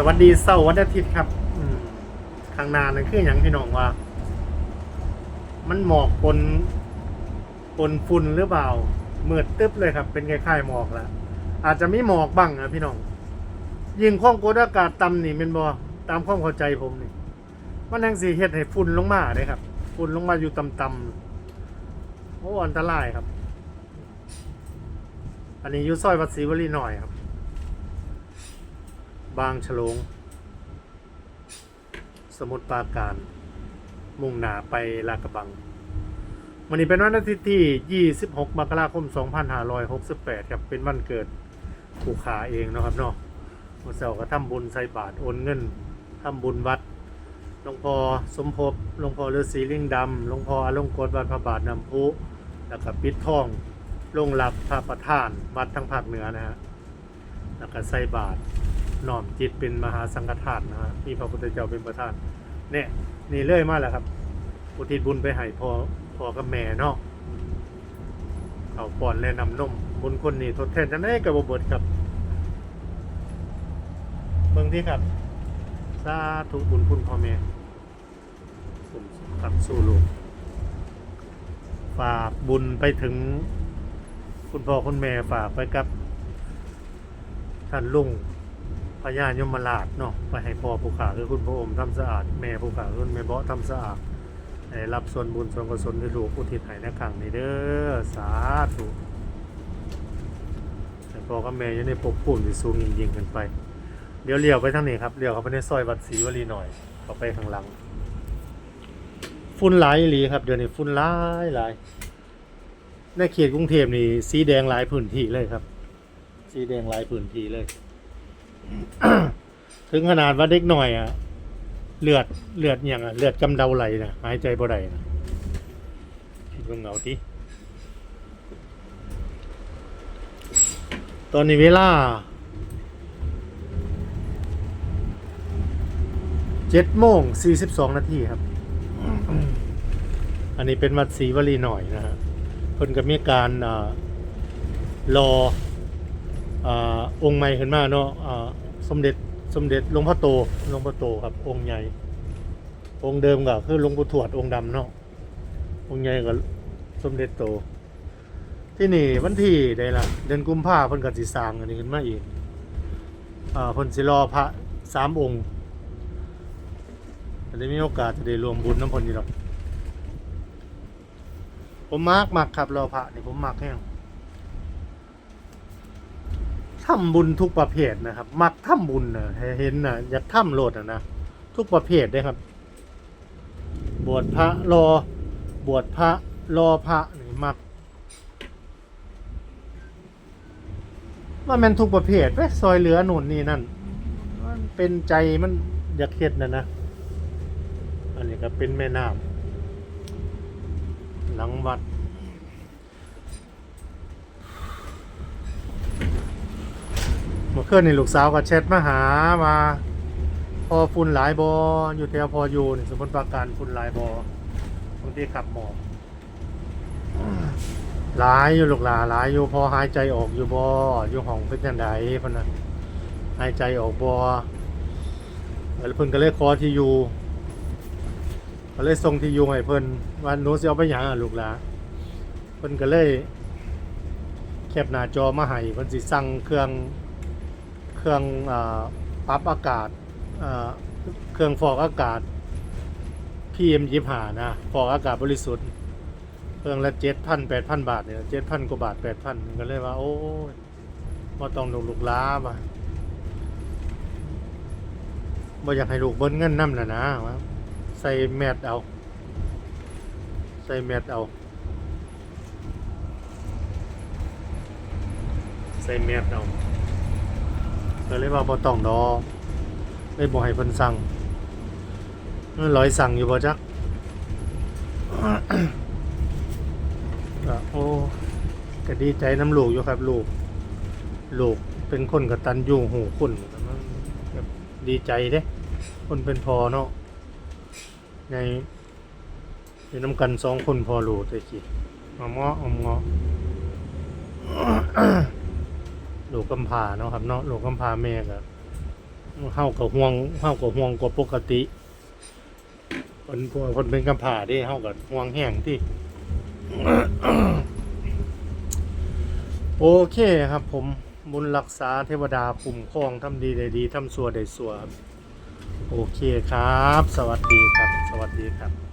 สวัสดีเสาร์วันอาทิตย์ครับข้างหน้านั่นคืออย่างพี่น้องว่า มันหมอกปนปนฝุ่นหรือเปล่ามืดตึ๊บเลยครับ เป็นคล้ายๆหมอกแล้วอาจจะไมีหมอกบ้างนะพี่น้อง ยิงข้องกดอากาศต่ำนี่เป็นบอตามความเข้าใจผมนี่ มันยังสีเฮ็ดให้ฝุ่นลงมาเลยครับฝุ่นลงมาอยู่ต่ำๆโอ้อันตรายครับ อันนี้อยู่ซอยวัดศรีวลีหน่อยครับ บางฉลง สมุทรปราการ มุ่งหน้าไปลาดกระบังวันนี้เป็นวันอาทิตย์ที่ 26 มกราคม 2568 ครับ เป็นวันเกิดผู้ขาเองนะครับเนาะวันเสาร์ก็ทำบุญใส่บาตรโอนเงินทำบุญวัดหลวงพ่อสมภพหลวงพ่อฤาษีลิงดำหลวงพ่ออลงกฎวัดพระบาทน้ำพุ แล้วก็ปิดทองลงหลับพระประธาน วัดทั้งภาคเหนือนะฮะแล้วก็ใส่บาตร น้อมจิตเป็นมหาสังฆทานนะฮะมีพระพุทธเจ้าเป็นประธานเนี่ยนี่เลื่อยมาแล้วครับ อุทิศบุญไปให้พ่อพ่อกับแม่เนาะเขาป้อนและนำนมบุญคนนี้ทดแทนจะได้กับบเบิดครับเบิ่งที่ครับสาธุบุญคุณพ่อแม่ผมขับสู้ลูกฝากบุญไปถึงคุณพ่อคุณแม่ฝากไปกับท่านลุง ญายมราชเนาะไปให้พ่อผู้ขาคือคุณพระอมทำสะอาด แม่ผู้ขาคือแม่เบาะทำสะอาดให้รับส่วนบุญส่วนกุศลที่ลูกอุทิศให้ในครั้งนี้เด้อสาธุให้พ่อกับแม่อยังในปกปุ่มที่สูงยิ่งๆขึ้นไป เดี๋ยวเลี้ยวไปทางนี้ครับเลี้ยวเข้าไปในซอยวัดศรีวลีหน่อยเข้าไปข้างหลังฝุ่นหลายหลีครับเดี๋ยวนี้ฝุ่นหลายหลายในเขตกรุงเทพนี่สีแดงหลายพื้นที่เลยครับ สีแดงหลายพื้นที่เลย ถึงขนาดว่าเด็กหน่อยอะเลือดเลือดอย่างอะเลือดกำเดาไหลนะหายใจบ่ได้นะคิดว่าเหงาทีตอนนี้เวลาเจ็ดโมงสี่สิบสองนาทีครับ อันนี้เป็นวัดศรีวลีหน่อยนะฮะเพิ่นก็มีการอ่ารออองค์ใหม่ขึ้นมาเนาะสมเด็จ สมเด็จหลวงพ่อโตหลวงพ่อโตครับ องค์ใหญ่ องค์เดิมก็คือหลวงปู่ทวดองค์ดำเนาะองค์ใหญ่ก็สมเด็จโต ที่นี่วันที่ได้ละเดือนกุมภาเพิ่นก็สิสางอันนี้ขึ้นมาอีกอ่าพิ่นสิรอพระสามองค์จะได้มีโอกาสจะได้รวมบุญน้ำพนนี่หรอกผมมักมักครับรอพระนี่ผมมักแห้ง ทำบุญทุกประเภทนะครับ มักทำบุญนะเห็นนะอยากทำโลดนะนะทุกประเภทเลยครับ บวชพระรอบวชพระรอพระนี่มักว่าแมันทุกประเภทไปซอยเหลือหนุนนี่นั่นมันเป็นใจมันอยากเฮ็ดนะนะอันนี้ก็เป็นแม่น้ำหลังวัด มื่อคืนนี่ลูกสาวก็แชทมาหามาพอฝุ่นหลายบออยู่แถวพออยู่นี่สมมติประการฝุ่นหลายอบางทีขับหมอกหลายอยู่ลูกหลาหลายอยู่พอหายใจออกอยู่บออยู่ห้องเป็นจังไดพนนะหายใจออกบอแล้วเพิ่นก็เลยขอที่อยู่ก็เลยส่งที่อยู่ให้เพิ่นวันนู้นสิเอาไปหยังอะลูกหลาเพิ่นก็เลยแคปหน้าจอมาให้เพิ่นสิสั่งเครื่อง เครื่องอปรับอากาศเครื่องฟอกอากาศ PM ยิบหานะฟอกอากาศบริสุทธิ์เครื่องละเจ็ดพันแปดพันบาทเนี่ยเจ็ดพันกว่าบาทแปดพันก็เลยว่า โอ้ยมาต้องลูกลูกล้ามาบ่อยากให้ลูกเบิ้นเงินน้ำนะนะว่าใส่แมทเอา ใส่แมทเอา ใส่แมทเอา ก็เลยว่าบ่ต้องดอกเลยบ่ให้เพิ่นสั่งเออร้อยสั่งอยู่บ่จักก็โอ้ก็ดีใจน้ำลูกอยู่ครับลูกลูกเป็นคนกตัญญูหูคุณมันแบบดีใจเด้คนเป็นพอเนาะในอยู่น้ำกันสองคนพอลูกแต่กี้มาเมาะอมเงาะ ลูกกำพร้าเนาะครับเนาะลูกกำพร้าแม่ก็เฮาก็ห่วงเฮาก็ห่วงกว่าปกติคนพวกคนเป็นกำผาด้เฮาก็ห่วงแห้งที่โอเคครับ ผมบุญรักษาเทวดาคุ้มครองทำดีได้ดีทำสัวได้สัวโอเคครับ สวัสดีครับ สวัสดีครับ